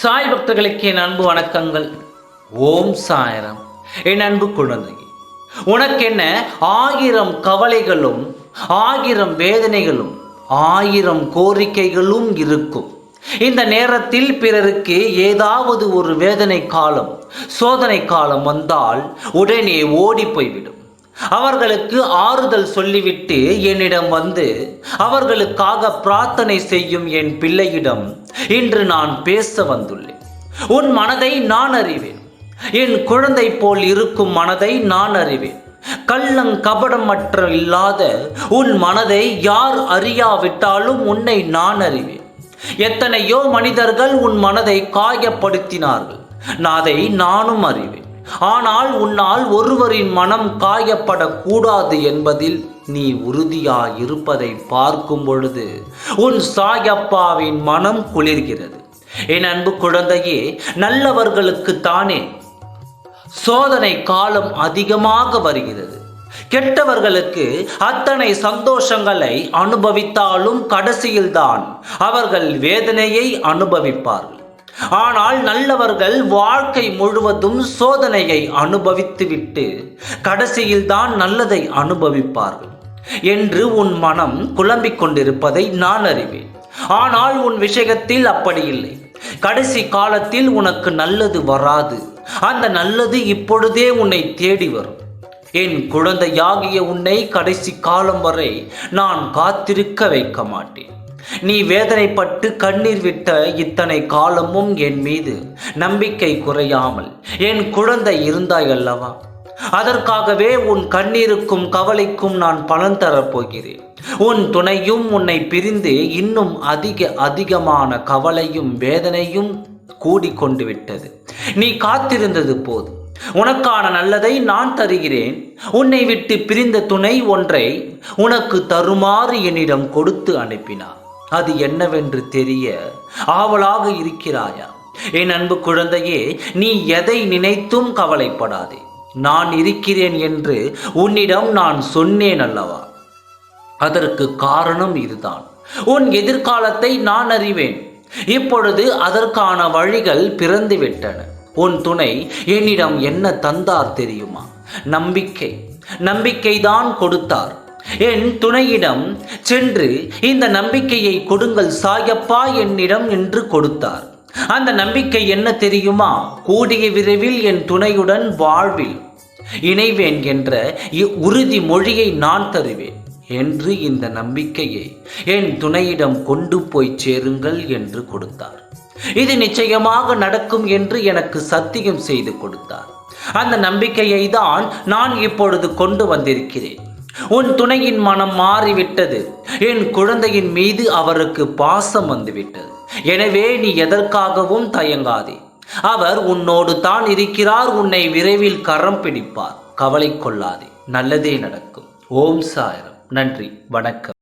சாய் பக்தர்களுக்கு என் அன்பு வணக்கங்கள். ஓம் சாயரம். என் அன்பு குழந்தை உனக்கு என்ன? ஆயிரம் கவலைகளும் ஆயிரம் வேதனைகளும் ஆயிரம் கோரிக்கைகளும் இருக்கும். இந்த நேரத்தில் பிறருக்கு ஏதாவது ஒரு வேதனை காலம் சோதனை காலம் வந்தால் உடனே ஓடி போய்விடும். அவர்களுக்கு ஆறுதல் சொல்லிவிட்டு என்னிடம் வந்து அவர்களுக்காக பிரார்த்தனை செய்யும் என் பிள்ளையிடம் இன்று நான் பேச வந்துள்ளேன். உன் மனதை நான் அறிவேன். என் குழந்தை போல் இருக்கும் மனதை நான் அறிவேன். கள்ளங் கபடமற்ற இல்லாத உன் மனதை யார் அறியாவிட்டாலும் உன்னை நான் அறிவேன். எத்தனையோ மனிதர்கள் உன் மனதை காயப்படுத்தினார்கள். நான் அதை நானும் அறிவேன். ஆனால் உன்னால் ஒருவரின் மனம் காயப்படக்கூடாது என்பதில் நீ உறுதியாய் இருப்பதை பார்க்கும் பொழுது உன் சாயப்பாவின் மனம் குளிர்கிறது. என் அன்பு குழந்தையே நல்லவர்களுக்கு தானே சோதனை காலம் அதிகமாக வருகிறது. கெட்டவர்களுக்கு அத்தனை சந்தோஷங்களை அனுபவித்தாலும் கடைசியில்தான் அவர்கள் வேதனையை அனுபவிப்பார்கள். ஆனால் நல்லவர்கள் வாழ்க்கை முழுவதும் சோதனையை அனுபவித்துவிட்டு கடைசியில்தான் நல்லதை அனுபவிப்பார்கள் என்று உன் மனம் குழம்பிக் கொண்டிருப்பதை நான் அறிவேன். ஆனால் உன் விஷயத்தில் அப்படி இல்லை. கடைசி காலத்தில் உனக்கு நல்லது வராது. அந்த நல்லது இப்பொழுதே உன்னை தேடி வரும். என் குழந்தையாகிய உன்னை கடைசி காலம் வரை நான் காத்திருக்க வைக்க மாட்டேன். நீ வேதனைப்பட்டு கண்ணீர் விட்ட இத்தனை காலமும் என் மீது நம்பிக்கை குறையாமல் என் குழந்தை இருந்தாய் அல்லவா அதற்காகவே உன் கண்ணீருக்கும் கவலைக்கும் நான் பலன் தரப்போகிறேன் உன் துணையும் உன்னை பிரிந்து இன்னும் அதிக அதிகமான கவலையும் வேதனையும் கூடிக்கொண்டு விட்டது. நீ காத்திருந்தது போதும். உனக்கான நல்லதை நான் தருகிறேன். உன்னை விட்டு பிரிந்த துணை ஒன்றை உனக்கு தருமாறு என்னிடம் கொடுத்து அனுப்பினார். அது என்னவென்று தெரிய ஆவலாக இருக்கிறாயா? என் அன்பு குழந்தையே நீ எதை நினைத்தும் கவலைப்படாதே. நான் இருக்கிறேன் என்று உன்னிடம் நான் சொன்னேன் அல்லவா? அதற்கு காரணம் இதுதான். உன் எதிர்காலத்தை நான் அறிவேன். இப்பொழுது அதற்கான வழிகள் பிறந்துவிட்டன. உன் துணை என்னிடம் என்ன தந்தார் தெரியுமா? நம்பிக்கை. நம்பிக்கைதான் கொடுத்தார். என் துணையிடம் சென்று இந்த நம்பிக்கையை கொடுங்கள் சாயப்பா என்னிடம் என்று கொடுத்தார். அந்த நம்பிக்கை என்ன தெரியுமா? கூடிய விரைவில் என் துணையுடன் வாழ்வில் இணைவேன் என்ற உறுதி மொழியை நான் தருவேன் என்று இந்த நம்பிக்கையை என் துணையிடம் கொண்டு போய் சேருங்கள் என்று கொடுத்தார். இது நிச்சயமாக நடக்கும் என்று எனக்கு சத்தியம் செய்து கொடுத்தார். அந்த நம்பிக்கையை தான் நான் இப்பொழுது கொண்டு வந்திருக்கிறேன். உன் துணையின் மனம் மாறிவிட்டது. என் குழந்தையின் மீது அவருக்கு பாசம் வந்துவிட்டது. எனவே நீ எதற்காகவும் தயங்காதே. அவர் உன்னோடு தான் இருக்கிறார் உன்னை விரைவில் கரம் பிடிப்பார். கவலை கொள்ளாதே. நல்லதே நடக்கும். ஓம் சாயரம். நன்றி. வணக்கம்.